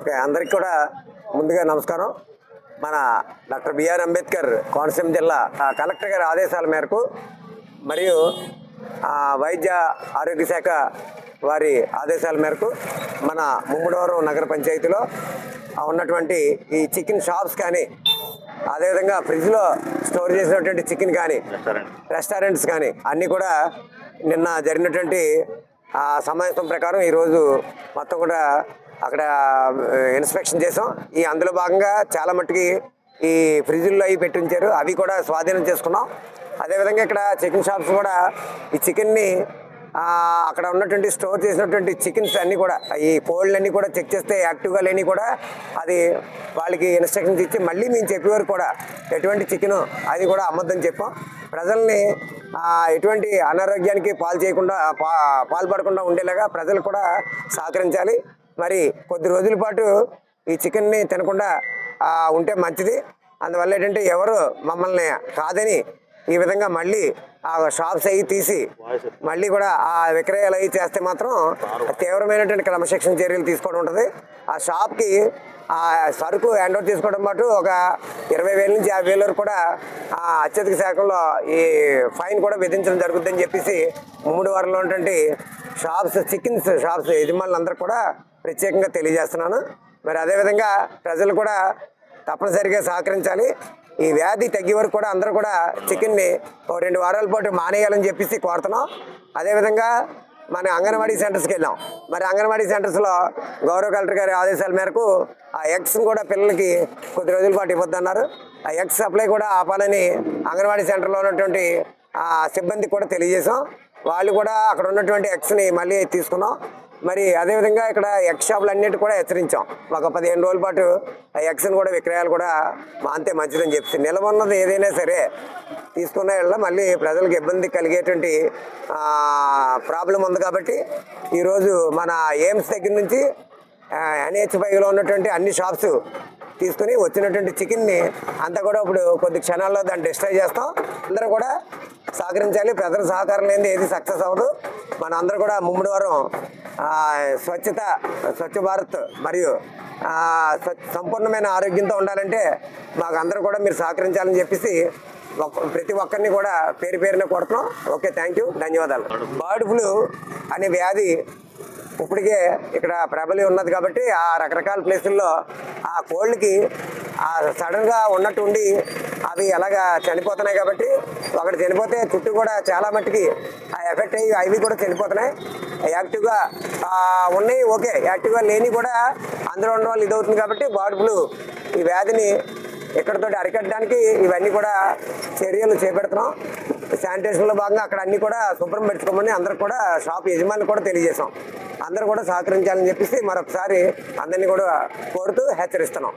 Okay అందరికి కూడా ముందుగా నమస్కారం. మన డాక్టర్ బిఆర్ అంబేద్కర్ కోనసీమ జిల్లా కలెక్టర్ గారి ఆదేశాల మేరకు మరియు వైద్య ఆరోగ్య శాఖ వారి ఆదేశాల మేరకు మన ముమ్మడివరం నగర పంచాయతీలో ఉన్నటువంటి ఈ చికెన్ షాప్స్ కానీ అదేవిధంగా ఫ్రిడ్జ్లో స్టోర్ చేసినటువంటి చికెన్ కానీ రెస్టారెంట్స్ కానీ అన్నీ కూడా నిన్న జరిగినటువంటి ఆ సమావేశం ప్రకారం ఈరోజు మొత్తం కూడా అక్కడ ఇన్స్పెక్షన్ చేసాం. ఈ అందులో భాగంగా చాలా మట్టుకి ఈ ఫ్రిడ్జ్లో అవి పెట్టి ఉంచారు అవి కూడా స్వాధీనం చేసుకున్నాం. అదేవిధంగా ఇక్కడ చికెన్ షాప్స్ కూడా ఈ చికెన్ని అక్కడ ఉన్నటువంటి స్టోర్ చేసినటువంటి చికెన్స్ అన్నీ కూడా ఈ కోల్డ్ అన్నీ కూడా చెక్ చేస్తే యాక్టివ్గా లేని కూడా అది వాళ్ళకి ఇన్స్ట్రక్షన్స్ ఇచ్చి మళ్ళీ మేము చెప్పేవారు కూడా ఎటువంటి చికెన్ అది కూడా అమ్మద్దని చెప్పాం. ప్రజల్ని ఎటువంటి అనారోగ్యానికి పాలు చేయకుండా పా పాల్పడకుండా ఉండేలాగా ప్రజలు కూడా సహకరించాలి. మరి కొద్ది రోజుల పాటు ఈ చికెన్ని తినకుండా ఉంటే మంచిది. అందువల్ల ఏంటంటే ఎవరు మమ్మల్ని కాదని ఈ విధంగా మళ్ళీ ఆ షాప్స్ అవి తీసి మళ్ళీ కూడా ఆ విక్రయాలు అవి చేస్తే మాత్రం తీవ్రమైనటువంటి క్రమశిక్షణ చర్యలు తీసుకోవడం ఉంటుంది. ఆ షాప్కి ఆ సరుకు హ్యాండ్ ఓవర్ తీసుకోవడం పాటు ఒక ఇరవై వేల నుంచి యాభై వేల వరకు కూడా ఆ అత్యధిక శాఖలో ఈ ఫైన్ కూడా విధించడం జరుగుతుందని చెప్పేసి మూడు వారంలో ఉన్నటువంటి షాప్స్ చికెన్స్ షాప్స్ యజమానులందరూ కూడా ప్రత్యేకంగా తెలియజేస్తున్నాను. మరి అదేవిధంగా ప్రజలు కూడా తప్పనిసరిగా సహకరించాలి. ఈ వ్యాధి తగ్గే వరకు కూడా అందరూ కూడా చికెన్ని ఓ రెండు వారాల పాటు మానేయాలని చెప్పేసి కోరుతున్నాం. అదేవిధంగా మన అంగన్వాడీ సెంటర్స్కి వెళ్ళాం. మరి అంగన్వాడీ సెంటర్స్లో గౌరవ కలెక్టర్ గారి ఆదేశాల మేరకు ఆ ఎగ్స్ని కూడా పిల్లలకి కొద్ది రోజుల పాటు ఇవ్వద్దన్నారు. ఆ ఎగ్స్ సప్లై కూడా ఆపాలని అంగన్వాడీ సెంటర్లో ఉన్నటువంటి ఆ సిబ్బందికి కూడా తెలియజేశాం. వాళ్ళు కూడా అక్కడ ఉన్నటువంటి ఎగ్స్ని మళ్ళీ తీసుకున్నాం. మరి అదేవిధంగా ఇక్కడ ఎగ్ షాపులు అన్నిటి కూడా హెచ్చరించాం. ఒక పదిహేను రోజుల పాటు ఆ ఎగ్స్ని కూడా విక్రయాలు కూడా మాంతే మంచిదని చెప్పి నిల్వ ఉన్నది ఏదైనా సరే తీసుకున్న వాళ్ళ మళ్ళీ ప్రజలకు ఇబ్బంది కలిగేటువంటి ప్రాబ్లం ఉంది కాబట్టి ఈరోజు మన ఎయిమ్స్ దగ్గర నుంచి ఎన్హెచ్ పైలో ఉన్నటువంటి అన్ని షాప్స్ తీసుకుని వచ్చినటువంటి చికెన్ని అంతా కూడా ఇప్పుడు కొద్ది క్షణాల్లో దాన్ని డిస్ట్రాయ్ చేస్తాం. అందరూ కూడా సహకరించాలి. ప్రజల సహకారం లేనిది ఏది సక్సెస్ అవ్వదు. మన అందరూ కూడా ముమ్మడి వారం స్వచ్ఛత స్వచ్ఛ భారత్ మరియు సంపూర్ణమైన ఆరోగ్యంతో ఉండాలంటే మాకు అందరూ కూడా మీరు సహకరించాలని చెప్పేసి ప్రతి ఒక్కరిని కూడా పేరు పేరున కొడుతున్నాం ఓకే థ్యాంక్ యూ. ధన్యవాదాలు. బర్డ్ ఫ్లూ అనే వ్యాధి ఇప్పటికే ఇక్కడ ప్రబలి ఉన్నది కాబట్టి ఆ రకరకాల ప్లేసుల్లో ఆ కోళ్ళకి సడన్గా ఉన్నట్టు ఉండి అవి అలాగా చనిపోతున్నాయి కాబట్టి ఒకటి చనిపోతే చుట్టూ కూడా చాలా మట్టుకి ఆ ఎఫెక్ట్ అయ్యి అవి కూడా చనిపోతున్నాయి. యాక్టివ్గా ఉన్నాయి ఓకే. యాక్టివ్గా లేని కూడా అందులో ఉన్న వాళ్ళు ఇదవుతుంది కాబట్టి బాడ్ ఫ్లూ ఈ వ్యాధిని ఇక్కడతో అరికట్టడానికి ఇవన్నీ కూడా చర్యలు చేపెడుతున్నాం. శానిటేషన్లో భాగంగా అక్కడ అన్ని కూడా శుభ్రం పెట్టుకోమని అందరు కూడా షాప్ యజమాని కూడా తెలియజేశాం. అందరూ కూడా సహకరించాలని చెప్పేసి మరొకసారి అందరినీ కూడా కోరుతూ హెచ్చరిస్తున్నాం.